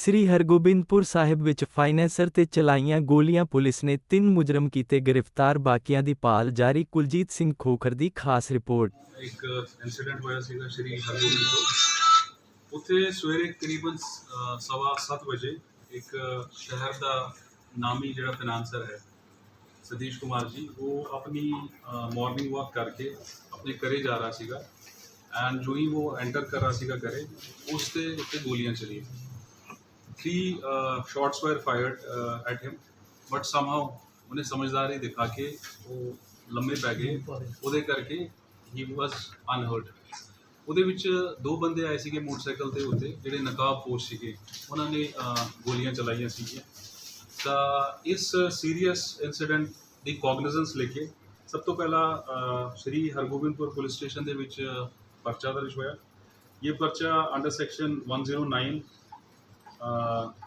ਸ੍ਰੀ ਹਰਗੋਬਿੰਦਪੁਰ ਸਾਹਿਬ ਵਿੱਚ ਫਾਈਨੈਂਸਰ ਤੇ ਚਲਾਈਆਂ ਗੋਲੀਆਂ ਪੁਲਿਸ ਨੇ ਤਿੰਨ ਮੁਜਰਮ ਕੀਤੇ ਗ੍ਰਿਫਤਾਰ ਬਾਕੀਆਂ ਦੀ ਭਾਲ ਜਾਰੀ ਕੁਲਜੀਤ ਸਿੰਘ ਖੋਖਰ ਦੀ ਖਾਸ ਰਿਪੋਰਟ। ਇੱਕ ਇਨਸੀਡੈਂਟ ਹੋਇਆ ਸੀਗਾ ਸ਼੍ਰੀ ਹਰਗੋਬਿੰਦ ਉੱਥੇ ਸਵੇਰੇ ਕਰੀਬਨ ਅ, ਸਵਾ ਸੱਤ ਵਜੇ ਇੱਕ ਸ਼ਹਿਰ ਦਾ ਨਾਮੀ ਜਿਹੜਾ ਫਾਈਨਾਂਸਰ ਹੈ ਸਤੀਸ਼ ਕੁਮਾਰ ਜੀ ਉਹ ਆਪਣੀ ਮਾਰਨਿੰਗ ਵਾਕ ਕਰਕੇ ਆਪਣੇ ਘਰੇ ਜਾ ਰਿਹਾ ਸੀਗਾ। ਐਂਡ ਜੋ ਹੀ ਉਹ ਐਂਟਰ ਕਰ ਰਿਹਾ ਸੀਗਾ ਘਰੇ ਉਸ ਤੇ ਉੱਤੇ ਗੋਲੀਆਂ ਚਲੀਆਂ। Three shots were fired at him but somehow ਉਹਨੇ ਸਮਝਦਾਰੀ ਦਿਖਾ ਕੇ ਉਹ ਲੰਮੇ ਪੈ ਗਏ ਉਹਦੇ ਕਰਕੇ ਹੀ ਵਾਸ ਅਨਹਰਟ ਉਹਦੇ ਵਿੱਚ ਦੋ ਬੰਦੇ ਆਏ ਸੀਗੇ ਮੋਟਰਸਾਈਕਲ ਤੇ ਉੱਤੇ ਜਿਹੜੇ ਨਕਾਬਪੋਸ਼ ਸੀਗੇ ਉਹਨਾਂ ਨੇ ਗੋਲੀਆਂ ਚਲਾਈਆਂ ਸੀਗੀਆਂ ਤਾਂ ਇਸ ਸੀਰੀਅਸ ਇਨਸੀਡੈਂਟ ਦੀ ਕੋਗਨੀਜ਼ੈਂਸ ਲੈ ਕੇ ਸਭ ਤੋਂ ਪਹਿਲਾਂ ਸ਼੍ਰੀ ਹਰਗੋਬਿੰਦਪੁਰ ਪੁਲਿਸ ਸਟੇਸ਼ਨ ਦੇ ਵਿੱਚ ਪਰਚਾ ਦਰਜ ਹੋਇਆ ਇਹ ਪਰਚਾ ਅੰਡਰ ਸੈਕਸ਼ਨ 109 ਅਹ,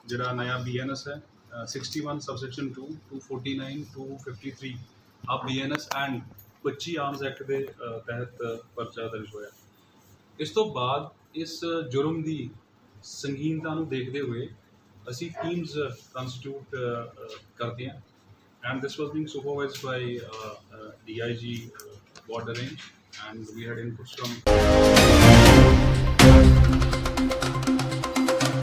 ਜਿਹੜਾ ਨया ਬੀਐਨਐਸ ਹੈ ਅਹ, 61 ਸਬਸੈਕਸ਼ਨ 2 249 253 ਆ ਬੀਐਨਐਸ ਐਂਡ 25 ਆਰਮਸ ਐਕਟ ਦੇ ਤਹਿਤ ਪਰਚਾ ਦਰਜ ਹੋਇਆ। ਇਸ ਤੋਂ ਬਾਅਦ ਇਸ ਜੁਰਮ ਦੀ ਸੰਗੀਨਤਾ ਨੂੰ ਦੇਖਦੇ ਹੋਏ ਅਸੀਂ ਟੀਮਸ ਕੰਸਟੀਟਿਊਟ ਕਰਦੇ ਹਾਂ। And this was being supervised by DIG border range and we had inputs from